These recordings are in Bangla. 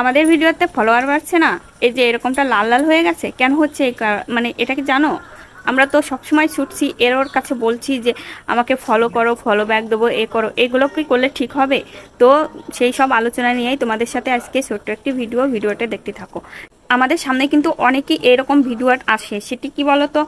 আমাদের ভিডিওতে ফলোয়ার বাড়ছে না? এই যে এরকমটা লাল লাল হয়ে গেছে, কেন হচ্ছে মানে এটা কি জানো? আমরা তো সবসময় ছুটছি এর ওর কাছে বলছি যে আমাকে ফলো করো ফলো ব্যাক দেবো, এ করো, এগুলো কি করলে ঠিক হবে? তো সেই সব আলোচনা নিয়েই তোমাদের সাথে আজকে ছোট্ট একটি ভিডিও, ভিডিওটা দেখতে থাকো। আমাদের সামনে কিন্তু অনেকেই এরকম ভিডিও আসে সেটি কি বলো তো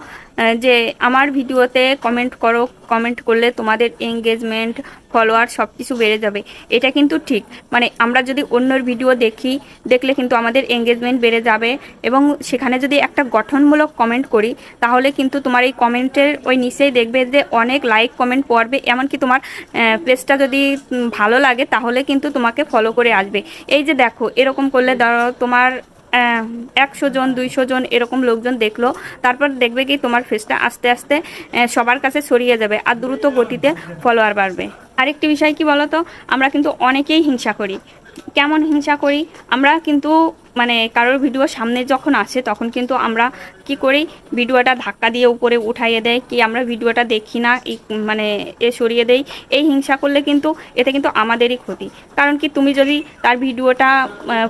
যে আমার ভিডিওতে কমেন্ট করো কমেন্ট করলে তোমাদের এঙ্গেজমেন্ট ফলোয়ার সব কিছু বেড়ে যাবে। এটা কিন্তু ঠিক। মানে আমরা যদি অন্যর ভিডিও দেখি, দেখলে কিন্তু আমাদের এঙ্গেজমেন্ট বেড়ে যাবে এবং সেখানে যদি একটা গঠনমূলক কমেন্ট করি, তাহলে কিন্তু তোমার এই কমেন্টের ওই নিচেই দেখবে যে অনেক লাইক কমেন্ট পড়বে। এমনকি তোমার পেজটা যদি ভালো লাগে, তাহলে কিন্তু তোমাকে ফলো করে আসবে। এই যে দেখো, এরকম করলে ধরো তোমার একশো জন, দুইশো জন এরকম লোকজন দেখল। তারপর দেখবে কি তোমার ফেসটা আস্তে আস্তে সবার কাছে ছড়িয়ে যাবে আর দ্রুত গতিতে ফলোয়ার বাড়বে। আরেকটি বিষয় কি বলতো? আমরা কিন্তু অনেকেই হিংসা করি। কেমন হিংসা করি? আমরা কিন্তু মানে কারোর ভিডিও সামনে যখন আসে তখন কিন্তু আমরা কি করি? ভিডিওটা ধাক্কা দিয়ে উপরে উঠাইয়ে দেয় কি আমরা ভিডিওটা দেখি না মানে এ সরিয়ে দেই। এই হিংসা করলে কিন্তু এতে কিন্তু আমাদেরই ক্ষতি। কারণ কি তুমি যদি তার ভিডিওটা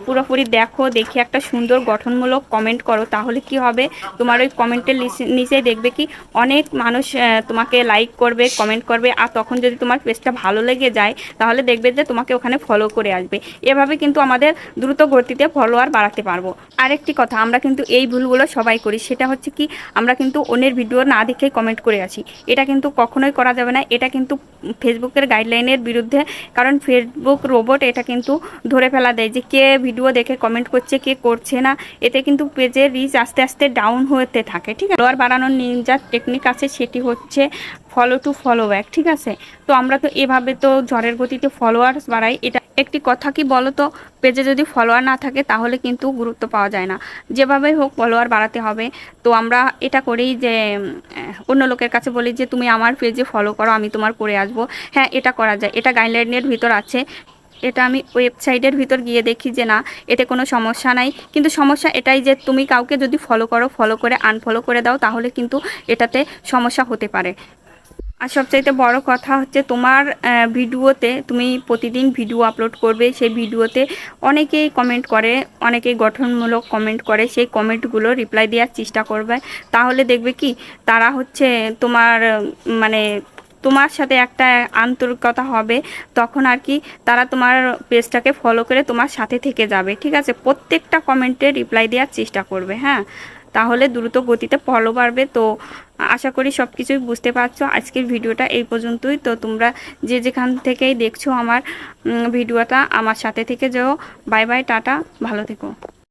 পুরোপুরি দেখো, দেখে একটা সুন্দর গঠনমূলক কমেন্ট করো, তাহলে কি হবে? তোমার ওই কমেন্টের নিচে দেখবে কি অনেক মানুষ তোমাকে লাইক করবে কমেন্ট করবে। আর তখন যদি তোমার পেজটা ভালো লেগে যায়, তাহলে দেখবে যে তোমাকে ওখানে ফলো করে আসবে। এভাবে কিন্তু আমাদের দ্রুত গতিতে ফলোয়ার বাড়াতে পারব। আরেকটি কথা, আমরা কিন্তু এই ভুলগুলো সবাই করি, সেটা হচ্ছে কি, আমরা কিন্তু অন্যের ভিডিও না দেখে কমেন্ট করে আসি এটা কিন্তু কখনোই করা যাবে না, এটা কিন্তু ফেসবুকের গাইডলাইনের বিরুদ্ধে, কারণ ফেসবুক রোবট এটা কিন্তু ধরে ফেলা দেয় যে কে ভিডিও দেখে কমেন্ট করছে, কে করছে না। এতে কিন্তু পেজের রিচ আস্তে আস্তে ডাউন হতে থাকে, ঠিক আছে? ফলোয়ার বাড়ানোর নিনজার টেকনিক আছে, সেটি হচ্ছে ফলো টু ফলো ব্যাক ঠিক আছে? তো আমরা তো এভাবে তো ঝড়ের গতিতে ফলোয়ার্স বাড়াই। এটা একটি কথা কি বলো তো পেজে যদি ফলোয়ার না থাকে তাহলে কিন্তু গুরুত্ব পাওয়া যায় না। যেভাবে হোক ফলোয়ার বাড়াতে হবে। তো আমরা এটা করেই যে অন্য লোকের কাছে বলি যে, তুমি আমার পেজে ফলো করো, আমি তোমার করে আসব। হ্যাঁ এটা করা যায়। এটা গাইডলাইনের ভিতর আছে। এটা আমি ওয়েবসাইটের ভিতর গিয়ে দেখি যে, না, এতে কোনো সমস্যা নাই। কিন্তু সমস্যা এটাই যে, তুমি কাউকে যদি ফলো করো ফলো করে আনফলো করে দাও, তাহলে কিন্তু এটাতে সমস্যা হতে পারে। আর সবচাইতে বড় কথা হচ্ছে তোমার ভিডিওতে তুমি প্রতিদিন ভিডিও আপলোড করবে, সেই ভিডিওতে অনেকেই কমেন্ট করে, অনেকেই গঠনমূলক কমেন্ট করে, সেই কমেন্টগুলো রিপ্লাই দেওয়ার চেষ্টা করবে। তাহলে দেখবে কি, তারা হচ্ছে তোমার মানে তোমার সাথে একটা আন্তরিকতা হবে, তখন আর কি তারা তোমার পেজটাকে ফলো করে তোমার সাথে থেকে যাবে, ঠিক আছে? প্রত্যেকটা কমেন্টে রিপ্লাই দেওয়ার চেষ্টা করবে হ্যাঁ? তাহলে দ্রুত গতিতে ফলো বাড়বে। তো আশা করি সব কিছুই বুঝতে পারছ। আজকের ভিডিওটা এই পর্যন্তই। তো তোমরা যে যেখান থেকেই দেখছ আমার ভিডিওটা আমার সাথে থেকে যেও। Bye bye, tata. ভালো থেকো।